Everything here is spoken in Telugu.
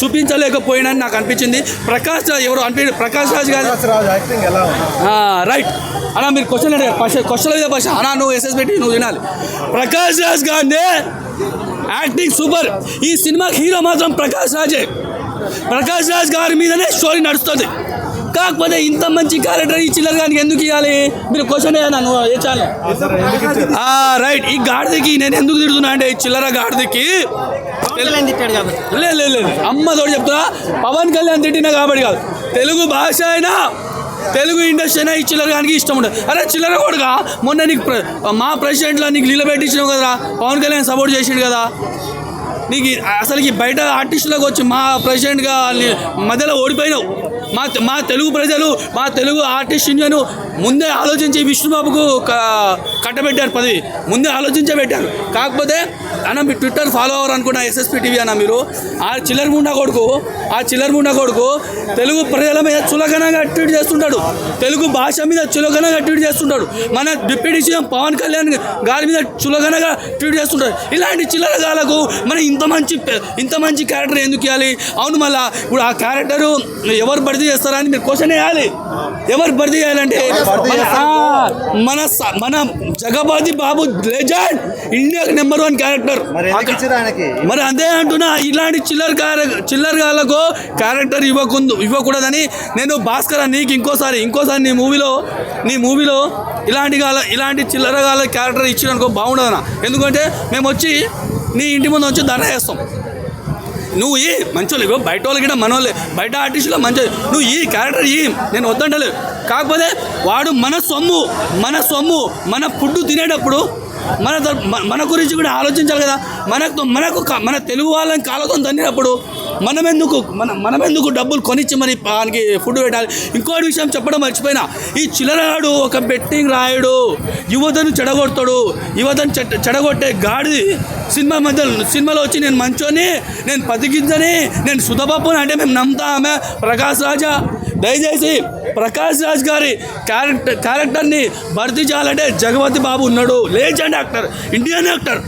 చూపించలేకపోయినా నాకు అనిపించింది. ప్రకాష్ రాజ్ ఎవరు అనిపి ప్రకాష్ రాజ్ గారు రైట్ అన్నా మీరు క్వశ్చన్ అడిగారు భాష క్వశ్చన్ మీద భాష అన్నా నువ్వు ఎస్ఎస్ పెట్టి నువ్వు వినాలి. ప్రకాష్ రాజ్ గాంధీ యాక్టింగ్ సూపర్ ఈ సినిమా హీరో మాత్రం ప్రకాష్ రాజే. ప్రకాష్ రాజ్ గారి మీదనే స్టోరీ నడుస్తుంది. కాకపోతే ఇంత మంచి క్యారెక్టర్ ఈ చిల్లర గారికి ఎందుకు ఇవ్వాలి మీరు క్వశ్చన్ నువ్వు? ఏ రైట్ ఈ గాడిదకి నేను ఎందుకు తిడుతున్నా అంటే ఈ చిల్లర గాడిదకి లేదు లేదు అమ్మ తోడు చెప్తున్నా. పవన్ కళ్యాణ్ తిట్టినా కాబట్టి కాదు. తెలుగు భాష అయినా తెలుగు ఇండస్ట్రీ అయినా ఈ చిల్లర గానికి ఇష్టం ఉండదు. అరే చిల్లర కొడుగా మొన్న నీకు మా ప్రెసిడెంట్లో నీకు నిలబెట్టించినావు కదరా? పవన్ కళ్యాణ్ సపోర్ట్ చేసిండు కదా. నీకు అసలుకి బయట ఆర్టిస్టులకు వచ్చి మా ప్రెసిడెంట్గా మధ్యలో ఓడిపోయినావు. మా మా తెలుగు ప్రజలు మా తెలుగు ఆర్టిస్ట్ యూనియన్ ముందే ఆలోచించి విష్ణుబాబుకు కట్టబెట్టారు పదవి. ముందే ఆలోచించే పెట్టారు కాకపోతే అన్న మీ ట్విట్టర్ ఫాలో అనుకున్న ఎస్ఎస్పీ టీవీ అన్న మీరు ఆ చిల్లర ముండా కొడుకు ఆ చిల్లర ముండా కొడుకు తెలుగు ప్రజల మీద చులకనగా ట్వీట్ చేస్తుంటాడు. తెలుగు భాష మీద చులకనగా ట్వీట్ చేస్తుంటాడు. మన డిప్యూటీ సీఎం పవన్ కళ్యాణ్ గారి మీద చులకనగా ట్వీట్ చేస్తుంటాడు. ఇలాంటి చిల్లర గాలకు మనం ఇంత మంచి ఇంత మంచి క్యారెక్టర్ ఎందుకు ఇవ్వాలి? అవును మళ్ళా ఇప్పుడు ఆ క్యారెక్టరు ఎవరు భర్తీ చేస్తారని మీరు క్వశ్చన్ వేయాలి. ఎవరు భర్తీ చేయాలంటే? మన మన జగపతి బాబు లెజెండ్ ఇండియాకి నెంబర్ వన్ క్యారెక్టర్. మరి అదే అంటున్నా ఇలాంటి చిల్లర చిల్లర గాళ్ళకు క్యారెక్టర్ ఇవ్వకుందు ఇవ్వకూడదని నేను భాస్కర్ నీకు ఇంకోసారి ఇంకోసారి నీ మూవీలో నీ మూవీలో ఇలాంటి గాల ఇలాంటి చిల్లర గాల క్యారెక్టర్ ఇచ్చిననుకో బాగుండదన్న. ఎందుకంటే మేము వచ్చి నీ ఇంటి ముందు వచ్చి ధర వేస్తాం నువ్వు ఈ మంచోళ్ళు ఇగో బయట వాళ్ళకి కూడా మనోళ్ళే బయట ఆర్టిస్టులో మంచి నువ్వు ఈ క్యారెక్టర్ ఈ నేను వద్దంటలేదు. కాకపోతే వాడు మన సొమ్ము మన సొమ్ము మన ఫుడ్ తినేటప్పుడు మన మన- గురించి కూడా ఆలోచించాలి కదా. మనకు మనకు మన తెలుగు వాళ్ళని కాలతో తన్నినప్పుడు మనమెందుకు మన మనమెందుకు డబ్బులు కొనిచ్చి మరి ఆయనకి ఫుడ్ పెట్టాలి. ఇంకోటి విషయం చెప్పడం మర్చిపోయినా ఈ చిల్లరగాడు ఒక బెట్టింగ్ రాయుడు యువతను చెడగొడతాడు. యువతను చెడ చెడగొట్టే గాడి సినిమా మధ్య సినిమాలో వచ్చి నేను మంచోని నేను పతికించని నేను సుధబాబుని అంటే మేము నమ్ముతామే ప్రకాష్ రాజా దయచేసి ప్రకాష్ రాజ్ గారి క్యారెక్టర్ క్యారెక్టర్ని భర్తీ చేయాలంటే జగపతి బాబు ఉన్నాడు. Legend actor Indian actor.